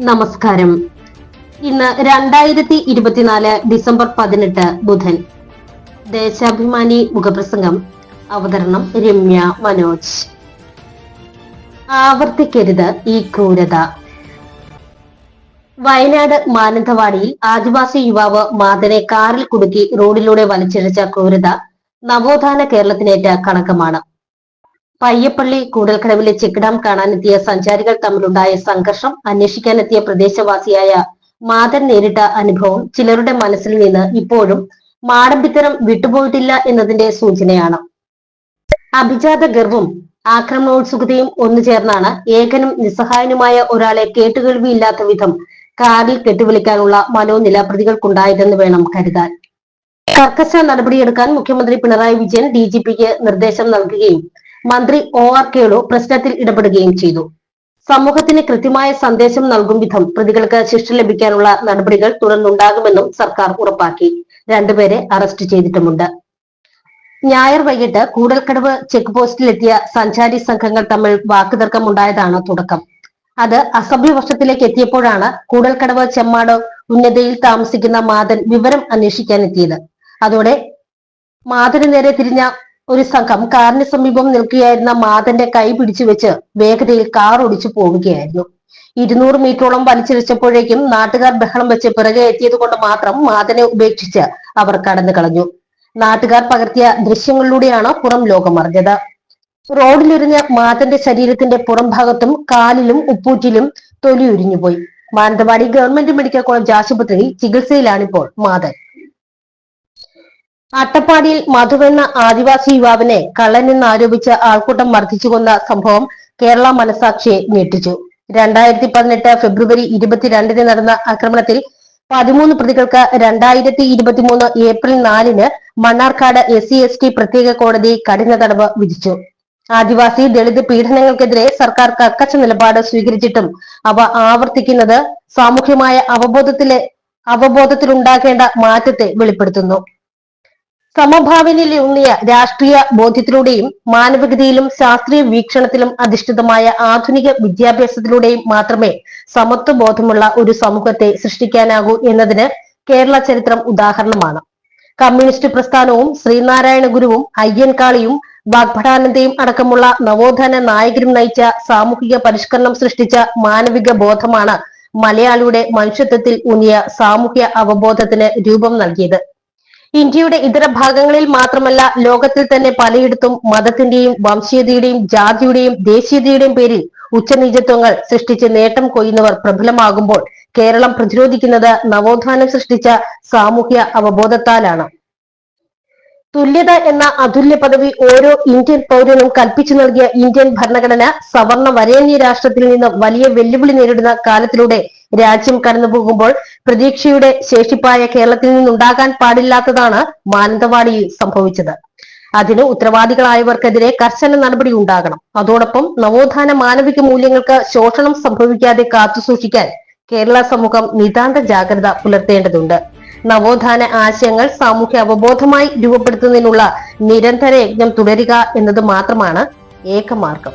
നമസ്കാരം. ഇന്ന് രണ്ടായിരത്തി ഇരുപത്തിനാല് ഡിസംബർ പതിനെട്ട് ബുധൻ. ദേശാഭിമാനി മുഖപ്രസംഗം. അവതരണം രമ്യ മനോജ്. ആവർത്തിക്കരുത് ഈ ക്രൂരത. വയനാട് മാനന്തവാടിയിൽ ആദിവാസി യുവാവ് മാതനെ കാറിൽ കുടുക്കി റോഡിലൂടെ വലിച്ചിഴച്ച ക്രൂരത നവോത്ഥാന കേരളത്തിനേറ്റ കണക്കമാണ്. പയ്യപ്പള്ളി കൂടൽക്കടവിലെ ചെക്ക് ഡാം കാണാനെത്തിയ സഞ്ചാരികൾ തമ്മിലുണ്ടായ സംഘർഷം അന്വേഷിക്കാനെത്തിയ പ്രദേശവാസിയായ മാതൻ നേരിട്ട അനുഭവം ചിലരുടെ മനസ്സിൽ നിന്ന് ഇപ്പോഴും മാടമ്പിത്തരം വിട്ടുപോയിട്ടില്ല എന്നതിന്റെ സൂചനയാണ്. അഭിജാത ഗർവും ആക്രമണോത്സുകതയും ഒന്നു ചേർന്നാണ് ഏകനും നിസ്സഹായനുമായ ഒരാളെ കേട്ടുകേൾവിയില്ലാത്ത വിധം കാറിൽ കെട്ടിവിളിക്കാനുള്ള മനോനില പ്രതികൾക്കുണ്ടായതെന്ന് വേണം കരുതാൻ. കർക്കശ നടപടിയെടുക്കാൻ മുഖ്യമന്ത്രി പിണറായി വിജയൻ ഡി ജി പിക്ക് നിർദ്ദേശം നൽകുകയും മന്ത്രി ഒ ആർ കേളു പ്രശ്നത്തിൽ ഇടപെടുകയും ചെയ്തു. സമൂഹത്തിന് കൃത്യമായ സന്ദേശം നൽകും വിധം പ്രതികൾക്ക് ശിക്ഷ ലഭിക്കാനുള്ള നടപടികൾ തുടർന്നുണ്ടാകുമെന്നും സർക്കാർ ഉറപ്പാക്കി. രണ്ടുപേരെ അറസ്റ്റ് ചെയ്തിട്ടുമുണ്ട്. ഞായർ വൈകിട്ട് കൂടൽക്കടവ് ചെക്ക് പോസ്റ്റിലെത്തിയ സഞ്ചാരി സംഘങ്ങൾ തമ്മിൽ വാക്കുതർക്കമുണ്ടായതാണ് തുടക്കം. അത് അസഭ്യവർഷത്തിലേക്ക് എത്തിയപ്പോഴാണ് കൂടൽക്കടവ് ചെമ്മാട് ഉന്നതയിൽ താമസിക്കുന്ന മാതൻ വിവരം അന്വേഷിക്കാനെത്തിയത്. അതോടെ മാതന് നേരെ തിരിഞ്ഞ ഒരു സംഘം കാറിന് സമീപം നിൽക്കുകയായിരുന്ന മാതന്റെ കൈ പിടിച്ചു വെച്ച് വേഗതയിൽ കാർ ഓടിച്ചു പോവുകയായിരുന്നു. ഇരുന്നൂറ് മീറ്ററോളം വലിച്ചിരിച്ചപ്പോഴേക്കും നാട്ടുകാർ ബഹളം വെച്ച് പിറകെ എത്തിയത് കൊണ്ട് മാത്രം മാതനെ ഉപേക്ഷിച്ച് അവർ കടന്നു കളഞ്ഞു. നാട്ടുകാർ പകർത്തിയ ദൃശ്യങ്ങളിലൂടെയാണ് പുറം ലോകമറിഞ്ഞത്. റോഡിലിരിഞ്ഞ മാതന്റെ ശരീരത്തിന്റെ പുറം ഭാഗത്തും കാലിലും ഉപ്പൂറ്റിലും തൊലി ഉരിഞ്ഞുപോയി. മാനന്തവാടി ഗവൺമെന്റ് മെഡിക്കൽ കോളേജ് ആശുപത്രിയിൽ ചികിത്സയിലാണിപ്പോൾ മാതൻ അട്ടപ്പാടിയിൽ മധു എന്ന ആദിവാസി യുവാവിനെ കള്ളനെന്ന് ആരോപിച്ച് ആൾക്കൂട്ടം മർദ്ദിച്ചു കൊന്ന സംഭവം കേരള മനസാക്ഷിയെ ഞെട്ടിച്ചു. രണ്ടായിരത്തി പതിനെട്ട് ഫെബ്രുവരി ഇരുപത്തിരണ്ടിന് നടന്ന ആക്രമണത്തിൽ പതിമൂന്ന് പ്രതികൾക്ക് രണ്ടായിരത്തി ഇരുപത്തിമൂന്ന് ഏപ്രിൽ നാലിന് Mannarkkad S C S T പ്രത്യേക കോടതി കഠിന തടവ് വിധിച്ചു. ആദിവാസി ദളിത് പീഡനങ്ങൾക്കെതിരെ സർക്കാർ കർക്കശ നിലപാട് സ്വീകരിച്ചിട്ടും അവ ആവർത്തിക്കുന്നത് സാമൂഹ്യമായ അവബോധത്തിലെ അവബോധത്തിലുണ്ടാകേണ്ട മാറ്റത്തെ വെളിപ്പെടുത്തുന്നു. സമഭാവനയിലൂന്നിയ രാഷ്ട്രീയ ബോധ്യത്തിലൂടെയും മാനവികതയിലും ശാസ്ത്രീയ വീക്ഷണത്തിലും അധിഷ്ഠിതമായ ആധുനിക വിദ്യാഭ്യാസത്തിലൂടെയും മാത്രമേ സമത്വ ബോധമുള്ള ഒരു സമൂഹത്തെ സൃഷ്ടിക്കാനാകൂ എന്നതിന് കേരള ചരിത്രം ഉദാഹരണമാണ്. കമ്മ്യൂണിസ്റ്റ് പ്രസ്ഥാനവും ശ്രീനാരായണ ഗുരുവും അയ്യൻകാളിയും വാഗ്ഭടാനന്ദയും അടക്കമുള്ള നവോത്ഥാന നായകരും നയിച്ച സാമൂഹിക പരിഷ്കരണം സൃഷ്ടിച്ച മാനവിക ബോധമാണ് മലയാളിയുടെ മനുഷ്യത്വത്തിൽ ഊന്നിയ സാമൂഹ്യ അവബോധത്തിന് രൂപം നൽകിയത്. ഇന്ത്യയുടെ ഇതര ഭാഗങ്ങളിൽ മാത്രമല്ല ലോകത്തിൽ തന്നെ പലയിടത്തും മതത്തിന്റെയും വംശീയതയുടെയും ജാതിയുടെയും ദേശീയതയുടെയും പേരിൽ ഉച്ചനീചത്വങ്ങൾ സൃഷ്ടിച്ച് നേട്ടം കൊയ്യുന്നവർ പ്രബലമാകുമ്പോൾ കേരളം പ്രതിരോധിക്കുന്നത് നവോത്ഥാനം സൃഷ്ടിച്ച സാമൂഹ്യ അവബോധത്താലാണ്. തുല്യത എന്ന അതുല്യ പദവി ഓരോ ഇന്ത്യൻ പൗരനും കൽപ്പിച്ചു നൽകിയ ഇന്ത്യൻ ഭരണഘടന സവർണ വരേണ്യ രാഷ്ട്രത്തിൽ നിന്ന് വലിയ വെല്ലുവിളി നേരിടുന്ന കാലത്തിലൂടെ രാജ്യം കടന്നു പോകുമ്പോൾ പ്രതീക്ഷയുടെ ശേഷിപ്പായ കേരളത്തിൽ നിന്നുണ്ടാകാൻ പാടില്ലാത്തതാണ് മാനന്തവാടിയിൽ സംഭവിച്ചത്. അതിന് ഉത്തരവാദികളായവർക്കെതിരെ കർശന നടപടി ഉണ്ടാകണം. അതോടൊപ്പം നവോത്ഥാന മാനവിക മൂല്യങ്ങൾക്ക് ശോഷണം സംഭവിക്കാതെ കാത്തുസൂക്ഷിക്കാൻ കേരള സമൂഹം നിതാന്ത ജാഗ്രത പുലർത്തേണ്ടതുണ്ട്. നവോത്ഥാന ആശയങ്ങൾ സാമൂഹ്യ അവബോധമായി രൂപപ്പെടുത്തുന്നതിനുള്ള നിരന്തര യജ്ഞം തുടരുക എന്നത് മാത്രമാണ് ഏകമാർഗം.